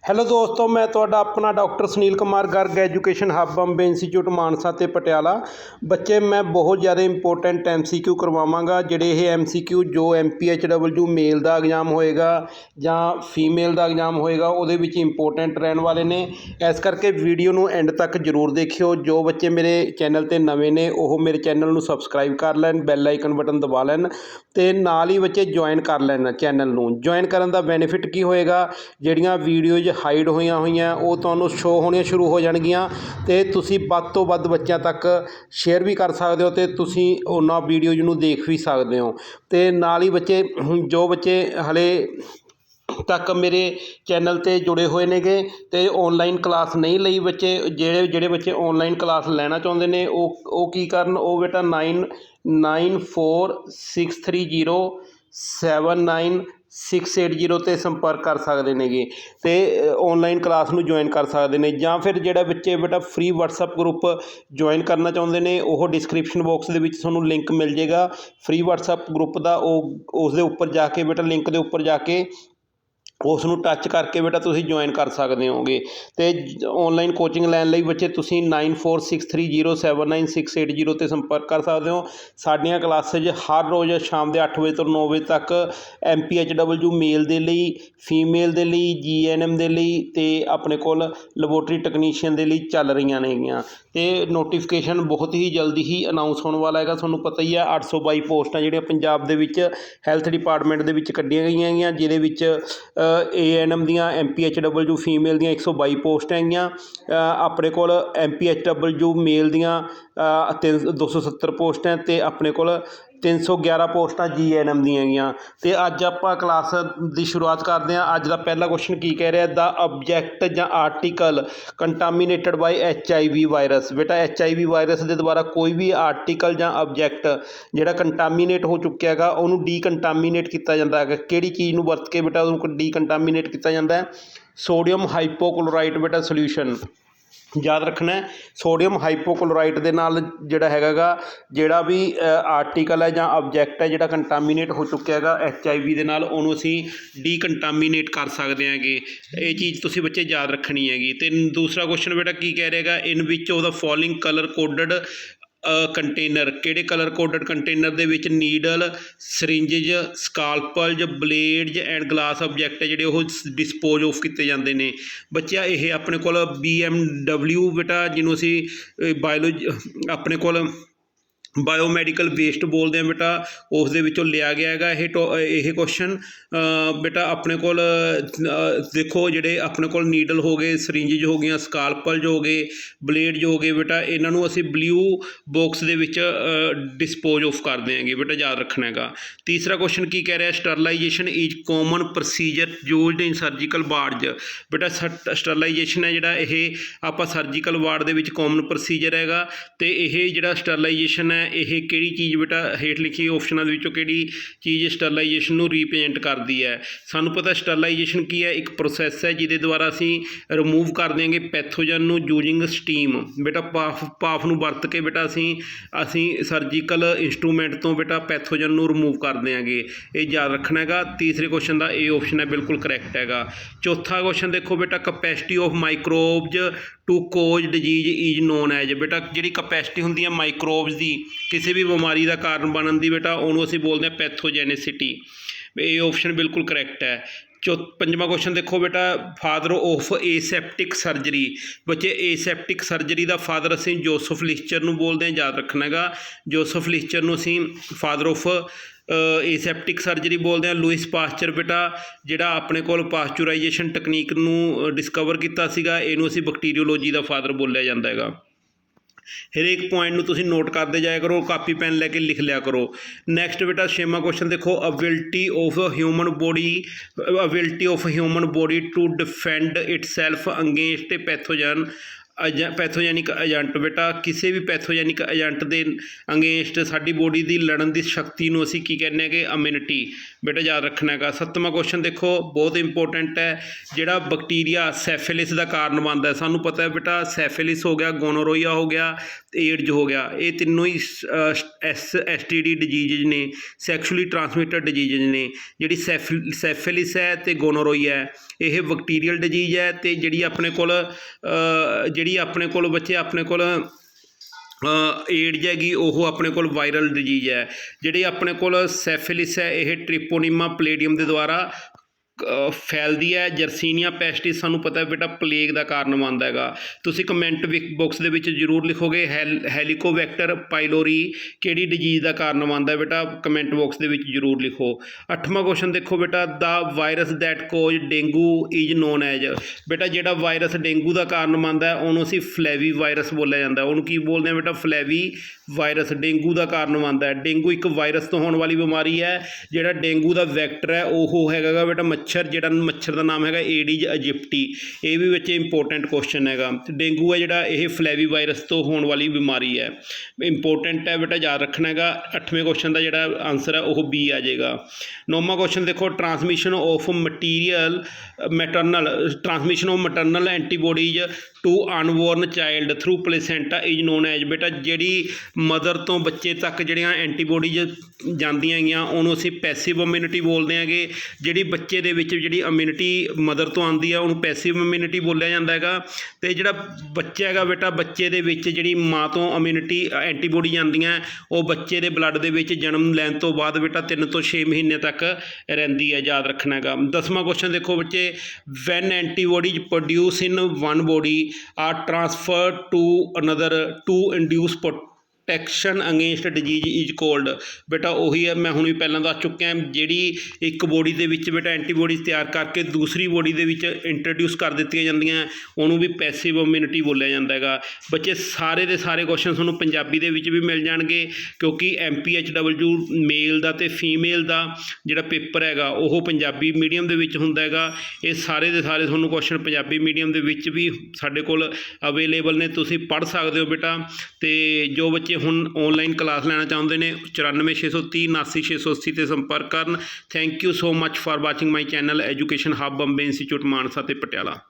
Hello ਦੋਸਤੋ, ਮੈਂ ਤੁਹਾਡਾ ਆਪਣਾ doctor Sunil Kumar, Garg education hub Bombay institute Mansa ਤੇ ਪਟਿਆਲਾ। ਬੱਚੇ, ਮੈਂ ਬਹੁਤ ਜ਼ਿਆਦਾ ਇੰਪੋਰਟੈਂਟ ਐਮਸੀਕਿਊ ਕਰਵਾਵਾਂਗਾ, ਜਿਹੜੇ ਇਹ ਐਮਸੀਕਿਊ ਜੋ ਐਮਪੀਐਚਡਬਲਯੂ ਮੇਲ ਦਾ ਐਗਜ਼ਾਮ ਹੋਏਗਾ ਜਾਂ ਫੀਮੇਲ ਦਾ ਐਗਜ਼ਾਮ ਹੋਏਗਾ, ਉਹਦੇ ਵਿੱਚ ਇੰਪੋਰਟੈਂਟ ਰਹਿਣ ਵਾਲੇ ਨੇ। ਇਸ ਕਰਕੇ ਵੀਡੀਓ ਨੂੰ ਐਂਡ ਤੱਕ ਜ਼ਰੂਰ ਦੇਖਿਓ। ਜੋ ਬੱਚੇ ਮੇਰੇ ਚੈਨਲ ਤੇ ਨਵੇਂ ਨੇ, ਉਹ ਮੇਰੇ ਚੈਨਲ ਨੂੰ ਸਬਸਕ੍ਰਾਈਬ ਕਰ ਲੈਣ ਬੈਲ ਆਈਕਨ ਬਟਨ ਦਬਾ ਲੈਣ ਤੇ ਨਾਲ ਹੀ ਬੱਚੇ ਜੁਆਇਨ ਕਰ ਲੈਣ ਚੈਨਲ ਨੂੰ। ਜੁਆਇਨ ਕਰਨ ਦਾ ਬੈਨੀਫਿਟ ਕੀ ਹੋਏਗਾ? ਜਿਹੜੀਆਂ ਵੀਡੀਓ ਵੀਡੀਓਜ਼ ਹਾਈਡ ਹੋਈਆਂ ਹੋਈਆਂ, ਉਹ ਤੁਹਾਨੂੰ ਸ਼ੋ ਹੋਣੀਆਂ ਸ਼ੁਰੂ ਹੋ ਜਾਣਗੀਆਂ ਅਤੇ ਤੁਸੀਂ ਵੱਧ ਤੋਂ ਵੱਧ ਬੱਚਿਆਂ ਤੱਕ ਸ਼ੇਅਰ ਵੀ ਕਰ ਸਕਦੇ ਹੋ ਅਤੇ ਤੁਸੀਂ ਉਹਨਾਂ ਵੀਡੀਓਜ਼ ਨੂੰ ਦੇਖ ਵੀ ਸਕਦੇ ਹੋ। ਅਤੇ ਨਾਲ ਹੀ ਬੱਚੇ, ਜੋ ਬੱਚੇ ਹਾਲੇ ਤੱਕ ਮੇਰੇ ਚੈਨਲ ਤੇ ਜੁੜੇ ਹੋਏ ਨੇਗੇ ਅਤੇ ਔਨਲਾਈਨ ਕਲਾਸ ਨਹੀਂ ਲਈ ਬੱਚੇ, ਜਿਹੜੇ ਜਿਹੜੇ ਬੱਚੇ ਔਨਲਾਈਨ ਕਲਾਸ ਲੈਣਾ ਚਾਹੁੰਦੇ ਨੇ, ਉਹ ਉਹ ਕੀ ਕਰਨ, ਉਹ ਬੇਟਾ 9 9463079680 680 ਤੇ ਸੰਪਰਕ ਕਰ ਸਕਦੇ ਨੇਗੇ ਤੇ ਆਨਲਾਈਨ ਕਲਾਸ ਨੂੰ ਜੁਆਇਨ ਕਰ ਸਕਦੇ ਨੇ ਜਾਂ ਫਿਰ ਜਿਹੜਾ ਬੱਚੇ ਬੇਟਾ ਫ੍ਰੀ WhatsApp ਗਰੁੱਪ ਜੁਆਇਨ ਕਰਨਾ ਚਾਹੁੰਦੇ ਨੇ, ਉਹ ਡਿਸਕ੍ਰਿਪਸ਼ਨ ਬਾਕਸ ਦੇ ਵਿੱਚ ਤੁਹਾਨੂੰ ਲਿੰਕ ਮਿਲ ਜੇਗਾ ਫ੍ਰੀ WhatsApp ਗਰੁੱਪ ਦਾ ਉਹ ਉਸ ਦੇ ਉੱਪਰ ਜਾ ਕੇ ਬੇਟਾ ਲਿੰਕ ਦੇ ਉੱਪਰ ਜਾ ਕੇ ਉਸ ਨੂੰ ਟੱਚ ਕਰਕੇ ਬੇਟਾ ਤੁਸੀਂ ਜੁਆਇਨ ਕਰ ਸਕਦੇ ਹੋਗੇ ਤੇ ਆਨਲਾਈਨ ਕੋਚਿੰਗ ਲੈਣ ਲਈ ਬੱਚੇ ਤੁਸੀਂ 9463079680 ਤੇ ਸੰਪਰਕ ਕਰ ਸਕਦੇ ਹੋ। ਸਾਡੀਆਂ ਕਲਾਸਿਸ ਹਰ ਰੋਜ਼ ਸ਼ਾਮ ਦੇ 8 ਵਜੇ ਤੋਂ 9 ਵਜੇ ਤੱਕ ਐਮਪੀਐਚਡਬਲਯੂ ਮੇਲ ਦੇ ਲਈ ਫੀਮੇਲ ਦੇ ਲਈ ਜੀਐਨਐਮ ਦੇ ਲਈ ਤੇ ਆਪਣੇ ਕੋਲ ਲੈਬੋਰਟਰੀ ਟੈਕਨੀਸ਼ੀਅਨ ਦੇ ਲਈ ਚੱਲ ਰਹੀਆਂ ਨੇਗੀਆਂ ਤੇ ਨੋਟੀਫਿਕੇਸ਼ਨ ਬਹੁਤ ਹੀ ਜਲਦੀ ਹੀ ਅਨਾਉਂਸ ਹੋਣ ਵਾਲਾ ਹੈਗਾ। ਤੁਹਾਨੂੰ ਪਤਾ ਹੀ ਹੈ 822 ਪੋਸਟਾਂ ਜਿਹੜੀਆਂ ਪੰਜਾਬ ਦੇ ਵਿੱਚ ਹੈਲਥ ਡਿਪਾਰਟਮੈਂਟ ਦੇ ਵਿੱਚ ਕੱਢੀਆਂ ਗਈਆਂ ਹੈਗੀਆਂ, ਜਿਹਦੇ ਵਿੱਚ ਏਐਨਐਮ ਦੀਆਂ ਐਮਪੀਐਚਡਬਲਯੂ ਫੀਮੇਲ ਦੀਆਂ 122 ਪੋਸਟਾਂ ਹੈਗੀਆਂ। ਆਪਣੇ ਕੋਲ ਐਮਪੀਐਚਡਬਲਯੂ ਮੇਲ ਦੀਆਂ ਅ, ਤਿੰਨ 270 ਪੋਸਟਾਂ ਅਤੇ ਆਪਣੇ ਕੋਲ 311 ਪੋਸਟਾਂ ਜੀਐਨਐਮ ਦੀਆਂ ਹੈਗੀਆਂ। ਅਤੇ ਅੱਜ ਆਪਾਂ ਕਲਾਸ ਦੀ ਸ਼ੁਰੂਆਤ ਕਰਦੇ ਹਾਂ। ਅੱਜ ਦਾ ਪਹਿਲਾ ਕੁਸ਼ਚਨ ਕੀ ਕਹਿ ਰਿਹਾ? ਦਾ ਆਬਜੈਕਟ ਜਾਂ ਆਰਟੀਕਲ ਕੰਟਾਮੀਨੇਟਡ ਬਾਈ ਵੀ ਵਾਇਰਸ ਬੇਟਾ ਐੱਚ ਆਈ ਵੀ ਵਾਇਰਸ ਦੇ ਦੁਆਰਾ ਕੋਈ ਵੀ ਆਰਟੀਕਲ ਜਾਂ ਆਬਜੈਕਟ ਜਿਹੜਾ ਕੰਟਾਮੀਨੇਟ ਹੋ ਚੁੱਕਿਆ ਹੈਗਾ, ਉਹਨੂੰ ਡੀਕੰਟਾਮੀਨੇਟ ਕੀਤਾ ਜਾਂਦਾ ਹੈਗਾ। ਕਿਹੜੀ ਚੀਜ਼ ਨੂੰ ਵਰਤ ਕੇ ਬੇਟਾ ਉਹਨੂੰ ਡੀਕੰਟਾਮੀਨੇਟ ਕੀਤਾ ਜਾਂਦਾ ਹੈ? ਸੋਡੀਅਮ ਹਾਈਪੋਕਲੋਰਾਈਡ ਬੇਟਾ ਸੋਲੂਸ਼ਨ ਯਾਦ ਰੱਖਣਾ ਸੋਡੀਅਮ ਹਾਈਪੋਕਲੋਰਾਈਟ ਦੇ ਨਾਲ ਜਿਹੜਾ ਹੈਗਾ ਗਾ ਜਿਹੜਾ ਵੀ ਆਰਟੀਕਲ ਹੈ ਜਾਂ ਆਬਜੈਕਟ ਹੈ ਜਿਹੜਾ ਕੰਟਾਮੀਨੇਟ ਹੋ ਚੁੱਕਿਆ ਹੈਗਾ ਐਚ ਆਈ ਵੀ ਦੇ ਨਾਲ, ਉਹਨੂੰ ਅਸੀਂ ਡੀਕੰਟਾਮੀਨੇਟ ਕਰ ਸਕਦੇ ਹਾਂਗੇ। ਇਹ ਚੀਜ਼ ਤੁਸੀਂ ਬੱਚੇ ਯਾਦ ਰੱਖਣੀ ਹੈਗੀ। ਅਤੇ ਦੂਸਰਾ ਕੁਐਸਚਨ ਬੇਟਾ ਕੀ ਕਹਿ ਰਿਹਾਗਾ ਇਨ ਵਿੱਚ ਉਹਦਾ ਫੋਲਿੰਗ ਕਲਰ ਕੋਡਡ ਕੰਟੇਨਰ ਕਿਹੜੇ ਕਲਰ ਕੋਡਡ ਕੰਟੇਨਰ ਦੇ ਵਿੱਚ needle syringes scalpels blades and glass object ਜਿਹੜੇ ਉਹ ਡਿਸਪੋਜ਼ ਆਫ ਕੀਤੇ ਜਾਂਦੇ ਨੇ। ਬੱਚਿਆ, ਇਹ ਆਪਣੇ ਕੋਲ BMW ਬੇਟਾ, ਜਿਹਨੂੰ ਅਸੀਂ ਬਾਇਓਲੋਜੀ ਆਪਣੇ ਕੋਲ ਬਾਇਓਮੈਡੀਕਲ ਵੇਸਟ ਬੋਲਦੇ ਆ ਬੇਟਾ ਉਸ ਦੇ ਵਿੱਚੋਂ ਲਿਆ ਗਿਆ ਹੈਗਾ ਇਹ ਟੋ- ਇਹ ਕੁਐਸਚਨ ਬੇਟਾ ਆਪਣੇ ਕੋਲ ਦੇਖੋ ਜਿਹੜੇ ਆਪਣੇ ਕੋਲ ਨੀਡਲ ਹੋ ਗਏ ਸਰਿੰਜਜ ਹੋ ਗਈਆਂ ਸਕਾਲਪਲਜ ਹੋ ਗਏ ਬਲੇਡ ਹੋ ਗਏ ਬੇਟਾ, ਇਹਨਾਂ ਨੂੰ ਅਸੀਂ ਬਲੂ ਬਾਕਸ ਦੇ ਵਿੱਚ ਡਿਸਪੋਜ਼ ਆਫ ਕਰ ਦਿਆਂਗੇ ਬੇਟਾ, ਯਾਦ ਰੱਖਣਾ ਹੈਗਾ। ਤੀਸਰਾ ਕੁਐਸਚਨ ਕੀ ਕਹਿ ਰਿਹਾ? Sterilisation is common procedure used in surgical wards ਬੇਟਾ ਸਟਰਲਾਈਜੇਸ਼ਨ ਹੈ ਜਿਹੜਾ, ਇਹ ਆਪਾਂ ਸਰਜੀਕਲ ਵਾਰਡ ਦੇ ਵਿੱਚ ਕਾਮਨ ਪ੍ਰੋਸੀਜਰ ਹੈਗਾ ਤੇ ਇਹ ਜਿਹੜਾ ਸਟਰਲਾਈਜੇਸ਼ਨ ਹੈ ਇਹ ਕਿਹੜੀ ਚੀਜ਼ ਬੇਟਾ? ਹੇਠ ਲਿਖੀ ਆਪਸ਼ਨਾਂ ਦੇ ਵਿੱਚੋਂ ਕਿਹੜੀ ਚੀਜ਼ ਸਟਰਲਾਈਜੇਸ਼ਨ ਨੂੰ ਰਿਪਰੈਜ਼ੈਂਟ ਕਰਦੀ ਹੈ? ਸਾਨੂੰ ਪਤਾ ਸਟਰਲਾਈਜੇਸ਼ਨ ਕੀ ਹੈ? ਇੱਕ ਪ੍ਰੋਸੈਸ ਹੈ ਜਿਹਦੇ ਦੁਆਰਾ ਅਸੀਂ ਰਿਮੂਵ ਕਰ ਦਿਆਂਗੇ ਪੈਥੋਜਨ ਨੂੰ ਯੂਜ਼ਿੰਗ ਸਟੀਮ ਬੇਟਾ ਪਾਫ ਪਾਫ ਨੂੰ ਵਰਤ ਕੇ ਬੇਟਾ ਅਸੀਂ ਅਸੀਂ ਸਰਜੀਕਲ ਇਨਸਟਰੂਮੈਂਟ ਤੋਂ ਬੇਟਾ ਪੈਥੋਜਨ ਨੂੰ ਰਿਮੂਵ ਕਰ ਦਿਆਂਗੇ। ਇਹ ਯਾਦ ਰੱਖਣਾ ਹੈਗਾ। ਤੀਸਰੇ ਕੁਐਸਚਨ ਦਾ ਇਹ ਆਪਸ਼ਨ ਹੈ, ਬਿਲਕੁਲ ਕਰੈਕਟ ਹੈਗਾ। ਚੌਥਾ ਕੁਐਸਚਨ ਦੇਖੋ ਬੇਟਾ capacity of microbes to cause disease is known as ਬੇਟਾ, ਜਿਹੜੀ ਕਪੈਸਿਟੀ ਹੁੰਦੀ ਹੈ ਮਾਈਕਰੋਬਸ ਦੀ ਕਿਸੇ ਵੀ ਬਿਮਾਰੀ ਦਾ ਕਾਰਨ ਬਣਨ ਦੀ ਬੇਟਾ, ਉਹਨੂੰ ਅਸੀਂ ਬੋਲਦੇ ਹਾਂ ਪੈਥੋਜੈਨਿਸਿਟੀ। ਇਹ ਆਪਸ਼ਨ ਬਿਲਕੁਲ ਕਰੈਕਟ ਹੈ। ਚੌ ਪੰਜਵਾਂ ਕੁਐਸਚਨ ਦੇਖੋ ਬੇਟਾ ਫਾਦਰ ਆਫ ਏਸੈਪਟਿਕ ਸਰਜਰੀ ਬੱਚੇ ਏਸੈਪਟਿਕ ਸਰਜਰੀ ਦਾ ਫਾਦਰ ਅਸੀਂ ਜੋਸਫ ਲਿਸਚਰ ਨੂੰ ਬੋਲਦੇ ਹਾਂ, ਯਾਦ ਰੱਖਣਾ ਹੈਗਾ। ਜੋਸਫ ਲਿਸਚਰ ਨੂੰ ਅਸੀਂ ਫਾਦਰ ਆਫ ਏਸੈਪਟਿਕ ਸਰਜਰੀ ਬੋਲਦੇ ਹਾਂ। ਲੂਇਸ ਪਾਸਚਰ ਬੇਟਾ, ਜਿਹੜਾ ਆਪਣੇ ਕੋਲ ਪਾਸਚਰਾਈਜੇਸ਼ਨ ਟੈਕਨੀਕ ਨੂੰ ਡਿਸਕਵਰ ਕੀਤਾ ਸੀਗਾ, ਇਹਨੂੰ ਅਸੀਂ ਬੈਕਟੀਰੀਓਲੋਜੀ ਦਾ ਫਾਦਰ ਬੋਲਿਆ ਜਾਂਦਾ ਹੈਗਾ। ਹਰੇਕ ਪੁਆਇੰਟ ਨੂੰ ਤੁਸੀਂ ਨੋਟ ਕਰਦੇ ਜਾਇਆ ਕਰੋ ਕਾਪੀ ਪੈਨ ਲੈ ਕੇ ਲਿਖ ਲਿਆ ਕਰੋ। ਨੈਕਸਟ ਬੇਟਾ, ਛੇਵਾਂ ਕੁਐਸਚਨ ਦੇਖੋ ability of human body ability of human body to defend itself against pathogen as pathogenic agent, ਬੇਟਾ, ਕਿਸੇ ਵੀ ਪੈਥੋਜੈਨਿਕ ਏਜੰਟ ਦੇ ਅਗੇਂਸਟ ਸਾਡੀ ਬੋਡੀ ਦੀ ਲੜਨ ਦੀ ਸ਼ਕਤੀ ਨੂੰ ਅਸੀਂ ਕੀ ਕਹਿੰਦੇ ਹੈਗੇ? ਇਮਿਊਨਿਟੀ ਬੇਟਾ, ਯਾਦ ਰੱਖਣਾ ਹੈਗਾ। ਸੱਤਵਾਂ ਕੁਐਸਚਨ ਦੇਖੋ, ਬਹੁਤ ਇੰਪੋਰਟੈਂਟ ਹੈ। ਜਿਹੜਾ ਬੈਕਟੀਰੀਆ ਸੈਫਿਲਿਸ ਦਾ ਕਾਰਨ ਬਣਦਾ ਹੈ, ਸਾਨੂੰ ਪਤਾ ਹੈ ਬੇਟਾ ਸੈਫਿਲਿਸ ਹੋ ਗਿਆ ਗੋਨੋਰੋਈਆ ਹੋ ਗਿਆ ਏਡਜ਼ ਹੋ ਗਿਆ। ਇਹ ਤਿੰਨੋਂ ਹੀ ਐਸ, ਐਸਟੀਡੀ ਡਿਜੀਜ਼ ਨੇ ਸੈਕਸ਼ੂਅਲੀ ਟਰਾਂਸਮਿਟਡ ਡਿਜੀਜ਼ ਨੇ। ਜਿਹੜੀ ਸੈਫ- ਸੈਫਿਲਿਸ ਹੈ ਤੇ ਗੋਨੋਰੋਈਆ ਹੈ। ਇਹ ਬੈਕਟੀਰੀਅਲ ਡਿਜੀਜ਼ ਹੈ ਤੇ ਜਿਹੜੀ ਆਪਣੇ ਕੋਲ ਜਿਹੜੀ ਆਪਣੇ ਕੋਲ ਬੱਚੇ ਆਪਣੇ ਕੋਲ ਏਡਜ਼ ਹੈਗੀ, ਉਹ ਆਪਣੇ ਕੋਲ ਵਾਇਰਲ ਡਿਜੀਜ਼ ਹੈ। ਜਿਹੜੀ ਆਪਣੇ ਕੋਲ ਸੈਫਿਲਿਸ ਹੈ, ਇਹ ਟ੍ਰਿਪੋਨੀਮਾ ਪਲੇਡੀਅਮ ਦੇ ਦੁਆਰਾ ਫੈਲਦੀ ਹੈ, ਜਰਸੀਨੀਆ ਪੈਸਟਿਸ ਸਾਨੂੰ ਪਤਾ ਬੇਟਾ ਪਲੇਗ ਦਾ ਕਾਰਨ ਬਣਦਾ ਹੈਗਾ। ਤੁਸੀਂ ਕਮੈਂਟ ਬਾਕਸ ਦੇ ਵਿੱਚ ਜਰੂਰ ਲਿਖੋਗੇ, ਹੈਲ- ਹੈਲੀਕੋਬੈਕਟਰ ਪਾਈਲੋਰੀ ਕਿਹੜੀ ਡਿਜੀਜ਼ ਦਾ ਕਾਰਨ ਬਣਦਾ ਬੇਟਾ? ਕਮੈਂਟ ਬਾਕਸ ਦੇ ਵਿੱਚ ਜਰੂਰ ਲਿਖੋ। ਅੱਠਵਾਂ ਕੁਐਸਚਨ ਦੇਖੋ ਬੇਟਾ the virus that cause dengue is known as ਬੇਟਾ, ਜਿਹੜਾ ਵਾਇਰਸ ਡੇਂਗੂ ਦਾ ਕਾਰਨ ਬਣਦਾ ਉਹਨੂੰ ਅਸੀਂ ਫਲੈਵੀ ਵਾਇਰਸ ਬੋਲਿਆ ਜਾਂਦਾ ਉਹਨੂੰ ਕੀ ਬੋਲਦੇ ਆ ਬੇਟਾ? ਫਲੈਵੀ ਵਾਇਰਸ ਡੇਂਗੂ ਦਾ ਕਾਰਨ ਬਣਦਾ ਡੇਂਗੂ ਇੱਕ ਵਾਇਰਸ ਤੋਂ ਹੋਣ ਵਾਲੀ ਬਿਮਾਰੀ ਹੈ, ਜਿਹੜਾ ਡੇਂਗੂ ਦਾ ਵੈਕਟਰ ਹੈ, ਉਹ ਹੈਗਾ ਗਾ ਬੇਟਾ ਮੱਛਰ ਜਿਹੜਾ ਮੱਛਰ ਦਾ ਨਾਮ ਹੈਗਾ ਏਡੀਜ਼ ਅਜਿਪਟੀ ਇਹ ਵੀ ਵਿੱਚ ਇੰਪੋਰਟੈਂਟ ਕੁਐਸਚਨ ਹੈਗਾ। ਡੇਂਗੂ ਹੈ ਜਿਹੜਾ ਇਹ ਫਲੈਵੀ ਵਾਇਰਸ ਤੋਂ ਹੋਣ ਵਾਲੀ ਬਿਮਾਰੀ ਹੈ। ਇੰਪੋਰਟੈਂਟ ਹੈ ਬੇਟਾ, ਯਾਦ ਰੱਖਣਾ ਹੈਗਾ, ਅੱਠਵੇਂ ਕੁਐਸਚਨ ਦਾ ਜਿਹੜਾ ਆਨਸਰ ਹੈ ਉਹ ਬੀ ਆ ਜਾਏਗਾ। ਨੌਵਾਂ ਕੁਐਸਚਨ ਦੇਖੋ transmission of material maternal transmission of maternal antibodies to unborn child through placenta is known as ਬੇਟਾ, ਜਿਹੜੀ ਮਦਰ ਤੋਂ ਬੱਚੇ ਤੱਕ ਜਿਹੜੀਆਂ ਐਂਟੀਬੋਡੀਜ਼ ਜਾਂਦੀਆਂ ਹੈਗੀਆਂ, ਉਹਨੂੰ ਅਸੀਂ ਪੈਸਿਵ ਇਮਿਊਨਿਟੀ ਬੋਲਦੇ ਹਾਂਗੇ। ਜਿਹੜੀ ਬੱਚੇ ਦੇ ਦੇ ਵਿੱਚ ਜਿਹੜੀ ਇਮਿਊਨਿਟੀ ਮਦਰ ਤੋਂ ਆਉਂਦੀ ਆ, ਉਹਨੂੰ ਪੈਸਿਵ ਇਮਿਊਨਿਟੀ ਬੋਲਿਆ ਜਾਂਦਾ ਹੈਗਾ। ਤੇ ਜਿਹੜਾ ਬੱਚਾ ਹੈਗਾ ਬੇਟਾ, ਬੱਚੇ ਦੇ ਵਿੱਚ ਜਿਹੜੀ ਮਾਂ ਤੋਂ ਇਮਿਊਨਿਟੀ ਐਂਟੀਬੋਡੀ ਜਾਂਦੀਆਂ, ਉਹ ਬੱਚੇ ਦੇ ਬਲੱਡ ਦੇ ਵਿੱਚ ਜਨਮ ਲੈਣ ਤੋਂ ਬਾਅਦ ਬੇਟਾ 3 ਤੋਂ 6 ਮਹੀਨੇ ਤੱਕ ਰਹਿੰਦੀ ਹੈ, ਯਾਦ ਰੱਖਣਾ ਹੈਗਾ। ਦਸਵਾਂ ਕੁਐਸਚਨ ਦੇਖੋ ਬੱਚੇ when antibodies produce in one body are transfer to another to induce protection against disease is called ਬੇਟਾ ਉਹੀ ਹੈ ਮੈਂ ਹੁਣ ਵੀ ਪਹਿਲਾਂ ਦੱਸ ਚੁੱਕਿਆ, ਜਿਹੜੀ ਇੱਕ ਬੋਡੀ ਦੇ ਵਿੱਚ ਬੇਟਾ ਐਂਟੀਬੋਡੀਜ਼ ਤਿਆਰ ਕਰਕੇ ਦੂਸਰੀ ਬੋਡੀ ਦੇ ਵਿੱਚ ਇੰਟਰੋਡਿਊਸ ਕਰ ਦਿੱਤੀਆਂ ਜਾਂਦੀਆਂ, ਉਹਨੂੰ ਵੀ ਪੈਸਿਵ ਇਮਿਊਨਿਟੀ ਬੋਲਿਆ ਜਾਂਦਾ ਹੈਗਾ। ਬੱਚੇ ਸਾਰੇ ਦੇ ਸਾਰੇ ਕੁਐਸਚਨ ਤੁਹਾਨੂੰ ਪੰਜਾਬੀ ਦੇ ਵਿੱਚ ਵੀ ਮਿਲ ਜਾਣਗੇ, ਕਿਉਂਕਿ ਐਮਪੀਐਚਡਬਲਯੂ ਮੇਲ ਦਾ ਤੇ ਫੀਮੇਲ ਦਾ ਜਿਹੜਾ ਪੇਪਰ ਹੈਗਾ, ਉਹ ਪੰਜਾਬੀ ਮੀਡੀਅਮ ਦੇ ਵਿੱਚ ਹੁੰਦਾ ਹੈਗਾ। ਇਹ ਸਾਰੇ ਦੇ ਸਾਰੇ ਤੁਹਾਨੂੰ ਕੁਐਸਚਨ ਪੰਜਾਬੀ ਮੀਡੀਅਮ ਦੇ ਵਿੱਚ ਵੀ ਸਾਡੇ ਕੋਲ ਅਵੇਲੇਬਲ ਨੇ, ਤੁਸੀਂ ਪੜ੍ਹ ਸਕਦੇ ਹੋ ਬੇਟਾ। ਤੇ ਜੋ ਬੱਚੇ ਹੁਣ ਆਨਲਾਈਨ ਕਲਾਸ ਲੈਣਾ ਚਾਹੁੰਦੇ ਨੇ 94630 79680 ਤੇ ਸੰਪਰਕ ਕਰਨ। Thank you so much for watching my channel education hub Bombay institute Mansa ਤੇ ਪਟਿਆਲਾ।